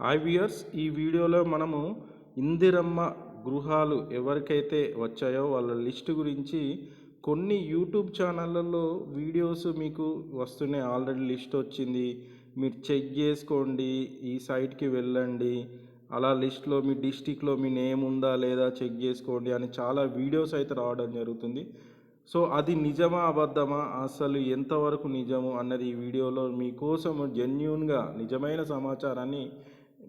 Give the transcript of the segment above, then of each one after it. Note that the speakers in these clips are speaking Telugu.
హాయ్ వ్యూయర్స్ ఈ వీడియోలో మనము ఇందిరమ్మ గృహాలు ఎవరికైతే వచ్చాయో వాళ్ళ లిస్ట్ గురించి కొన్ని యూట్యూబ్ ఛానళ్ళలో వీడియోస్ మీకు వస్తున్నాయి. ఆల్రెడీ లిస్ట్ వచ్చింది. మీరు చెక్ చేసుకోండి ఈ సైట్కి వెళ్ళండి. అలా లిస్ట్లో మీ డిస్టిక్లో మీ నేమ్ ఉందా లేదా చెక్ చేసుకోండి అని చాలా వీడియోస్ అయితే రావడం జరుగుతుంది. సో అది నిజమా అబద్ధమా అసలు ఎంతవరకు నిజము అన్నది ఈ వీడియోలో మీకోసం జెన్యున్గా నిజమైన సమాచారాన్ని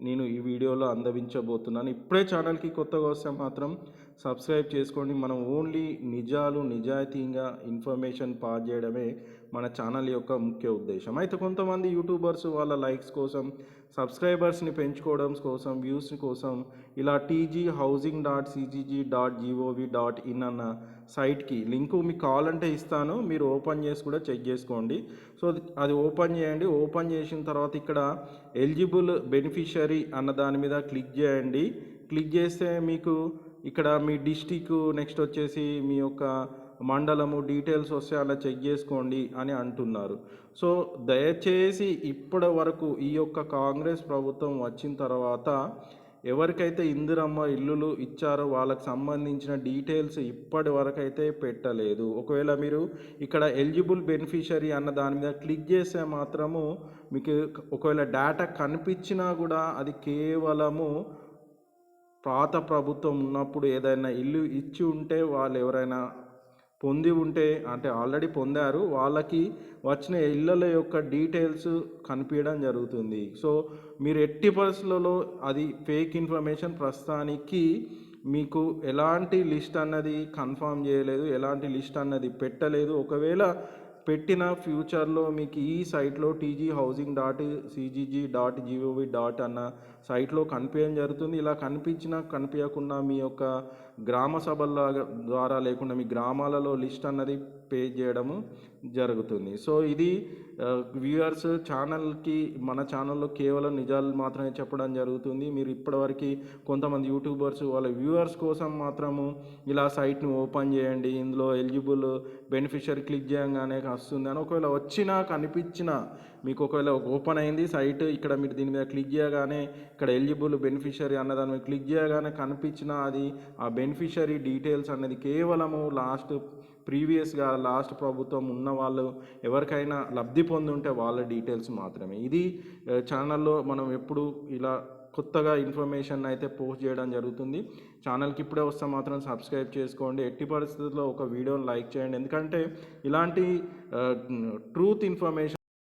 నేను ఈ వీడియోలో అందవించబోతున్నాను. ఇప్పుడే ఛానల్కి కొత్తగా వస్తే మాత్రం సబ్స్క్రైబ్ చేసుకోండి. మనం ఓన్లీ నిజాలు నిజాయితీగా ఇన్ఫర్మేషన్ పాస్ చేయడమే మన ఛానల్ యొక్క ముఖ్య ఉద్దేశం. అయితే కొంతమంది యూట్యూబర్స్ వాళ్ళ లైక్స్ కోసం సబ్స్క్రైబర్స్ని పెంచుకోవడం కోసం వ్యూస్ కోసం ఇలా TG housing dot CGG dot GOV dot in అన్న సైట్కి లింకు మీకు కావాలంటే ఇస్తాను. మీరు ఓపెన్ చేసి కూడా చెక్ చేసుకోండి. సో అది- ఓపెన్ చేయండి. ఓపెన్ చేసిన తర్వాత ఇక్కడ ఎలిజిబుల్ బెనిఫిషరీ అన్న దాని మీద క్లిక్ చేయండి. క్లిక్ చేస్తే మీకు ఇక్కడ మీ డిస్టిక్ నెక్స్ట్ వచ్చేసి మీ యొక్క మండలము డీటెయిల్స్ వస్తే అలా చెక్ చేసుకోండి అని అంటున్నారు. సో దయచేసి ఇప్పటి వరకు ఈ యొక్క కాంగ్రెస్ ప్రభుత్వం వచ్చిన తర్వాత ఎవరికైతే ఇందిరమ్మ ఇల్లులు ఇచ్చారో వాళ్ళకి సంబంధించిన డీటెయిల్స్ ఇప్పటి వరకు అయితే పెట్టలేదు. ఒకవేళ మీరు ఇక్కడ ఎలిజిబుల్ బెనిఫిషరీ అన్న దాని మీద క్లిక్ చేస్తే మాత్రము మీకు ఒకవేళ డేటా కనిపించినా కూడా అది కేవలము పాత ప్రభుత్వం ఉన్నప్పుడు ఏదైనా ఇల్లు ఇచ్చి ఉంటే వాళ్ళు ఎవరైనా పొంది ఉంటే అంటే ఆల్రెడీ పొందారు వాళ్ళకి వచ్చిన ఇళ్ళల యొక్క డీటెయిల్స్ కనిపించడం జరుగుతుంది. సో మీరు ఎట్టి పరిస్థితులలో అది ఫేక్ ఇన్ఫర్మేషన్ ప్రస్తుతానికి మీకు ఎలాంటి లిస్ట్ అన్నది కన్ఫర్మ్ చేయలేదు ఎలాంటి లిస్ట్ అన్నది పెట్టలేదు. ఒకవేళ పెట్టిన ఫ్యూచర్లో మీకు ఈ సైట్లో TG housing dot CGG dot GOV dot అన్న సైట్లో కనిపించడం జరుగుతుంది. ఇలా కనిపించినా కనిపించకుండా మీ యొక్క గ్రామ సభల ద్వారా లేకుండా మీ గ్రామాలలో లిస్ట్ అన్నది పే చేయడము జరుగుతుంది. సో ఇది వ్యూయర్స్ ఛానల్కి మన ఛానల్లో కేవలం నిజాలు మాత్రమే చెప్పడం జరుగుతుంది. మీరు ఇప్పటివరకు కొంతమంది యూట్యూబర్స్ వాళ్ళ వ్యూవర్స్ కోసం మాత్రము ఇలా సైట్ని ఓపెన్ చేయండి. ఇందులో ఎలిజిబుల్ బెనిఫిషరీ క్లిక్ చేయగానే వస్తుంది. అని ఒకవేళ వచ్చినా కనిపించినా మీకు ఒకవేళ ఓపెన్ అయింది సైట్ ఇక్కడ మీరు దీని మీద క్లిక్ చేయగానే ఇక్కడ ఎలిజిబుల్ బెనిఫిషరీ అన్న దాని మీద క్లిక్ చేయగానే కనిపించిన అది ఆ బెనిఫిషరీ డీటెయిల్స్ అనేది కేవలము లాస్ట్ ప్రీవియస్గా లాస్ట్ ప్రభుత్వం ఉన్న వాళ్ళు ఎవరికైనా లబ్ధి పొంది ఉంటే వాళ్ళ డీటెయిల్స్ మాత్రమే. ఇది ఛానల్లో మనం ఎప్పుడు ఇలా కొత్తగా ఇన్ఫర్మేషన్ అయితే పోస్ట్ చేయడం జరుగుతుంది. ఛానల్కి ఇప్పుడే వస్తే మాత్రం సబ్స్క్రైబ్ చేసుకోండి. ఎట్టి పరిస్థితుల్లో ఒక వీడియోని లైక్ చేయండి. ఎందుకంటే ఇలాంటి ట్రూత్ ఇన్ఫర్మేషన్